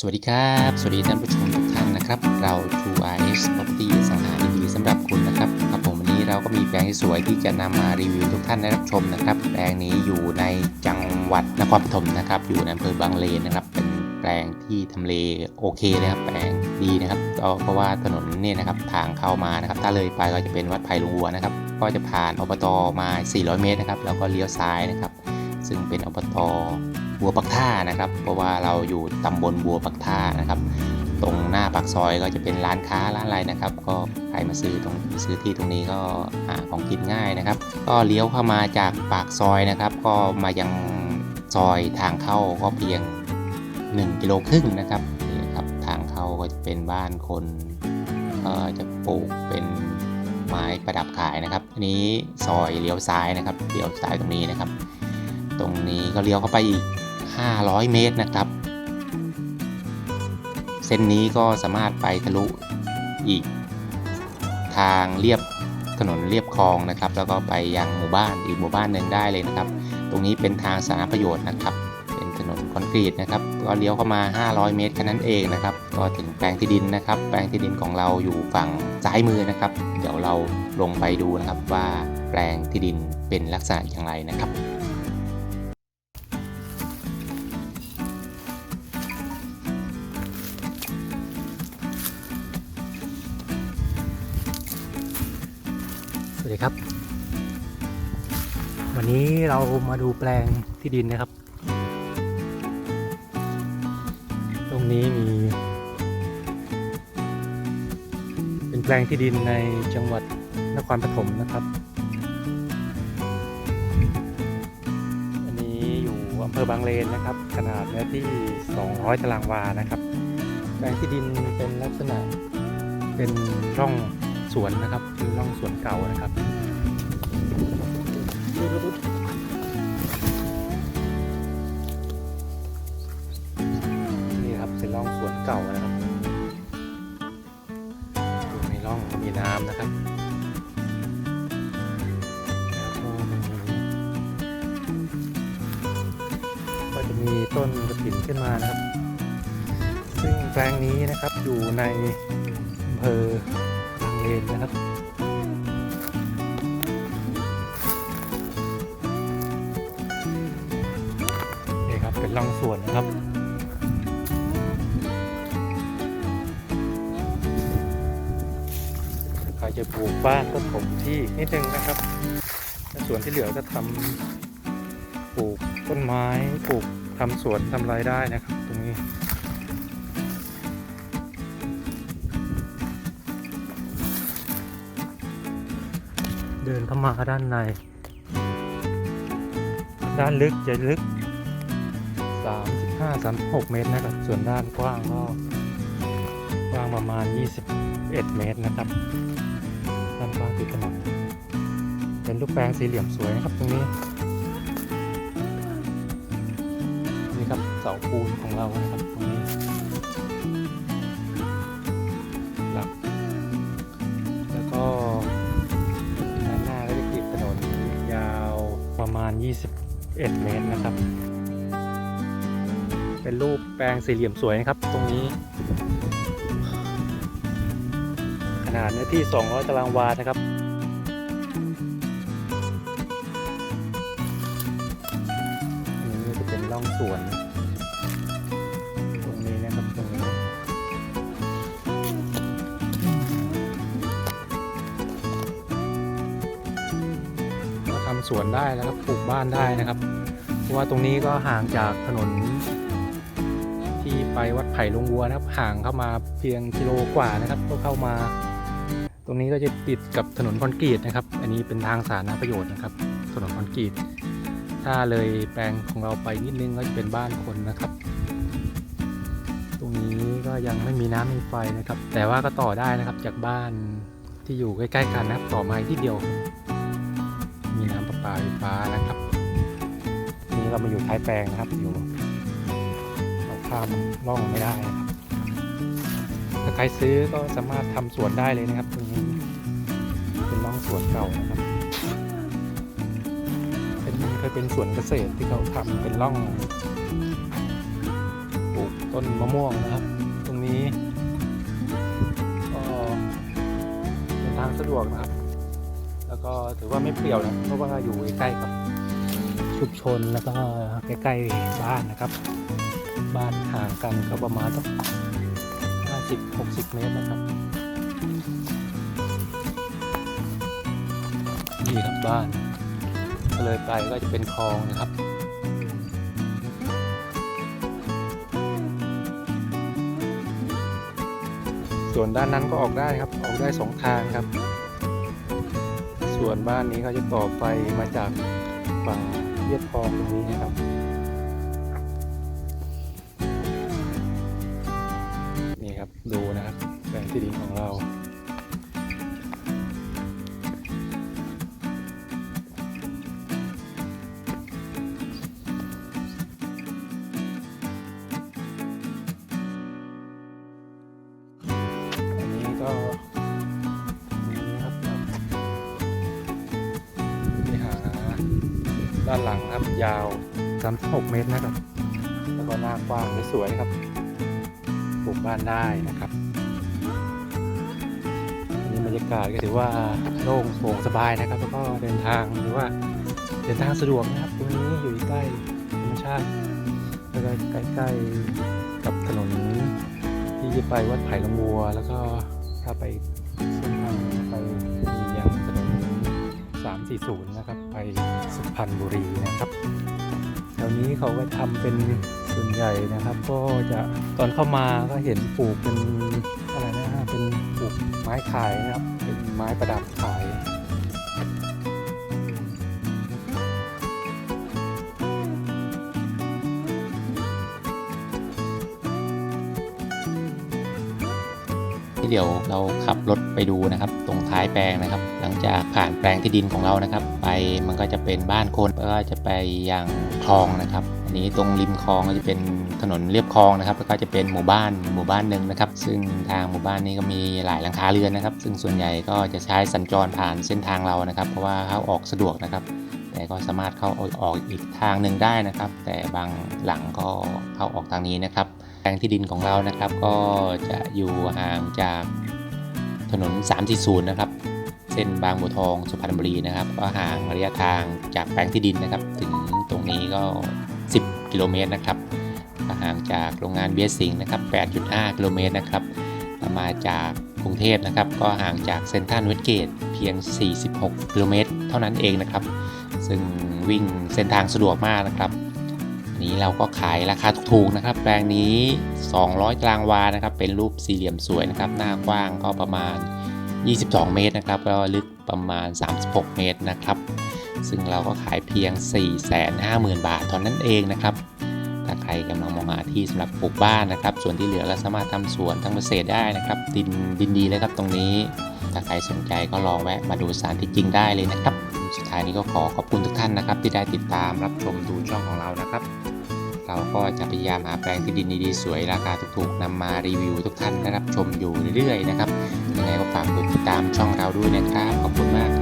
สวัสดีครับ สวัสดีท่านผู้ชมทุกท่านนะครับ เรา True RS Property สังหาดีๆสำหรับคุณนะครับครับผมวันนี้เราก็มีแปลงที่สวยที่จะนำมารีวิวทุกท่านได้รับชมนะครับ แปลงนี้อยู่ในจังหวัดนครปฐมนะครับ อยู่ในอำเภอบางเลนนะครับ เป็นแปลงที่ทำเลโอเคเลยครับ แปลงดีนะครับเพราะว่าถนนเนี่ยนะครับทางเข้ามานะครับ ถ้าเลยไปก็จะเป็นวัดไผ่ลุงวัวนะครับ ก็จะผ่านอบตมา 400 เมตรนะครับ แล้วก็เลี้ยวซ้ายนะครับ ซึ่งเป็นอบต บัวปักท่านะครับ เพราะว่าเราอยู่ตำบลบัวปักท่านะครับ ตรงหน้าปากซอยก็จะเป็นร้านค้าร้านอะไรนะครับ ก็ใครมาซื้อตรงซื้อที่ตรงนี้ก็หาของกินง่ายนะครับ ก็เลี้ยวเข้ามาจากปากซอยนะครับ ก็มายังซอยทางเข้าก็เพียง 1 กิโลครึ่งนะครับนี่นะครับทางเข้าก็จะเป็นบ้านคนก็จะปลูกเป็นไม้ประดับขายนะครับอันนี้ซอยเลี้ยวซ้ายนะครับเลี้ยวซ้ายตรงนี้นะครับ ตรงนี้ก็เลี้ยวเข้าไปอีก 500 เมตรนะครับ เส้นนี้ก็สามารถไปทะลุอีกทางเรียบถนนเรียบคลองนะครับ แล้วก็ไปยังหมู่บ้านอีกหมู่บ้านหนึ่งได้เลยนะครับ ตรงนี้เป็นทางสาธารณประโยชน์นะครับ เป็นถนนคอนกรีตนะครับ ก็เลี้ยวเข้ามา 500 เมตรแค่นั้นเองนะครับ ก็ถึงแปลงที่ดินนะครับ แปลงที่ดินของเราอยู่ฝั่งซ้ายมือนะครับ เดี๋ยวเราลงไปดูนะครับว่าแปลงที่ดินเป็นลักษณะอย่างไรนะครับ ดีครับ วันนี้เรามาดูแปลงที่ดินนะครับ ตรงนี้มี เป็นแปลงที่ดินในจังหวัดนครปฐมนะครับ อันนี้อยู่อำเภอบางเลนนะครับ ขนาดเนื้อที่ 200 ตารางวานะครับ แปลงที่ดินเป็นลักษณะเป็นร่อง สวนนะครับเป็นร่องสวนเก่านะครับนี่ครับเป็นร่องสวนเก่านะครับดูในร่องมีน้ำนะครับแล้วก็ก็จะมีต้นกระถินขึ้นมานะครับ ซึ่งแปลงนี้นะครับอยู่ในอำเภอ นนะครับนี่ครับเป็นร่องสวนนะครับใครจะปลูกบ้านก็ถมที่นิดนึงนะครับส่วนที่เหลือก็ทำปลูกต้นไม้ปลูกทำสวนทำไรายได้นะครับ ตรงนี้ เดินเข้ามาด้านใน ด้านลึกจะลึก 35 36 เมตรนะครับ ส่วนด้านกว้างก็กว้างประมาณ 21 เมตรนะครับ ด้านกว้างติดถนนเป็นรูปแปลงสี่เหลี่ยมสวยนะครับตรงนี้ นี่ครับเสาปูนของเรานะครับตรงนี้ 21 เมตรนะครับ เป็นรูปแปลงสี่เหลี่ยมสวยนะครับ ตรงนี้ ขนาดเนื้อที่ 200 ตารางวานะครับ สวนได้แล้วครับปลูกบ้านได้นะครับ เพราะว่าตรงนี้ก็ห่างจากถนน ที่ไปวัดไผ่ลงวัวนะครับ ห่างเข้ามาเพียงกิโลกว่านะครับ ก็เข้ามา ตรงนี้ก็จะติดกับถนนคอนกรีตนะครับ อันนี้เป็นทางสาธารณประโยชน์นะครับ ถนนคอนกรีต ถ้าเลยแปลงของเราไปนิดนึงก็จะเป็นบ้านคนนะครับ ตรงนี้ก็ยังไม่มีน้ำมีไฟนะครับ แต่ว่าก็ต่อได้นะครับจากบ้านที่อยู่ใกล้ๆกันนะครับต่อมาที่เดียวมีน้ำาไฟฟ้านะครับนี่เรามาอยู่ท้ายแปลงนะครับอยู่เราข้ามร่องไม่ได้นะครับถ้าใครซื้อก็สามารถทำสวนได้เลยนะครับตรงนี้เป็นร่องสวนเก่านะครับเป็นเคยเป็นสวนเกษตรที่เขาทำเป็นร่องปลูกต้นมะม่วงนะครับ ตรงนี้ก็เดินทางสะดวกนะครับ แล้วก็ถือว่าไม่เปรี่ยวนะเพราะว่าอยู่ใกล้กับชุมชนแล้วก็ใกล้ๆบ้านนะครับ บ้านห่างกันก็ประมาณสักห้าสิบหกสิบเมตรนะครับนี่ครับบ้านเลยไปก็จะเป็นคลองนะครับส่วนด้านนั้นก็ออกได้ครับ ออกได้สองทางครับ ส่วนบ้านนี้เขาจะต่อไฟมาจากฝั่งเรียดพองตรงนี้นะครับ นี่ครับดูนะครับแปลงที่ดินของเรา ด้านหลังครับยาว 36 เมตรนะครับ แล้วก็หน้ากว้างสวยๆครับปลูกบ้านได้นะครับอันนี้บรรยากาศก็ถือว่าโล่งโปร่งสบายนะครับ แล้วก็เดินทางหรือว่าเดินทางสะดวกนะครับตรงนี้อยู่ใกล้ธรรมชาติแล้วก็ใกล้ๆกับถนนที่จะไปวัดไผ่ลงวัว แล้วก็ถ้าไปเส้นทางไปยังถนน 340 นะครับ ไปสุพรรณบุรีนะครับแถวนี้เขาก็ทำเป็นส่วนใหญ่นะครับ ก็จะตอนเข้ามาก็เห็นปลูกเป็นอะไรนะฮะเป็นปลูกไม้ขายนะครับ เป็นไม้ประดับขาย เดี๋ยวเราขับรถไปดูนะครับ ตรงท้ายแปลงนะครับ หลังจากผ่านแปลงที่ดินของเรานะครับ ไปมันก็จะเป็นบ้านคนแล้วก็จะไปยังคลองนะครับอันนี้ตรงริมคลองก็จะเป็นถนนเรียบคลองนะครับ แล้วก็จะเป็นหมู่บ้านหมู่บ้านหนึ่งนะครับ ซึ่งทางหมู่บ้านนี้ก็มีหลายหลังคาเรือนนะครับ ซึ่งส่วนใหญ่ก็จะใช้สัญจรผ่านเส้นทางเรานะครับ เพราะว่าเข้าออกสะดวกนะครับแต่ก็สามารถเข้าออกอีกทางหนึ่งได้นะครับ แต่บางหลังก็เข้าออกทางนี้นะครับ แปลงที่ดินของเรานะครับก็จะอยู่ห่างจากถนน 340 นะครับ เส้นบางบัวทองสุพรรณบุรีนะครับ ก็ห่างระยะทางจากแปลงที่ดินนะครับ ถึงตรงนี้ก็ 10 กิโลเมตรนะครับห่างจากโรงงานเบียสิงนะครับ 8.5 กิโลเมตรนะครับมาจากกรุงเทพนะครับ ก็ห่างจากเซ็นทรัลเวสเกตเพียง 46 กิโลเมตร เท่านั้นเองนะครับ ซึ่งวิ่งเส้นทางสะดวกมากนะครับ นี้เราก็ขายราคาถูกๆนะครับ แปลงนี้ 200 ตารางวานะครับ เป็นรูปสี่เหลี่ยมสวยนะครับ หน้ากว้างก็ประมาณ 22 เมตรนะครับแล้วลึกประมาณ 36 เมตรนะครับ ซึ่งเราก็ขายเพียง 450,000 บาทเท่านั้นเองนะครับ ถ้าใครกำลังมองหาที่สำหรับปลูกบ้านนะครับ ส่วนที่เหลือก็สามารถทำสวนทำเกษตรได้นะครับ ดินดินดีเลยครับตรงนี้ ถ้าใครสนใจก็ลองแวะมาดูสถานที่จริงได้เลยนะครับ สุดท้ายนี้ก็ขอขอบคุณทุกท่านนะครับ ที่ได้ติดตามรับชมดูช่องของเรานะครับ เราก็จะพยายามหาแปลงที่ดินดีๆสวยราคาถูกๆนำมารีวิวทุกท่านได้รับชมอยู่เรื่อยๆนะครับยังไงก็ฝากกดติดตามช่องเราด้วยนะครับ ขอบคุณมาก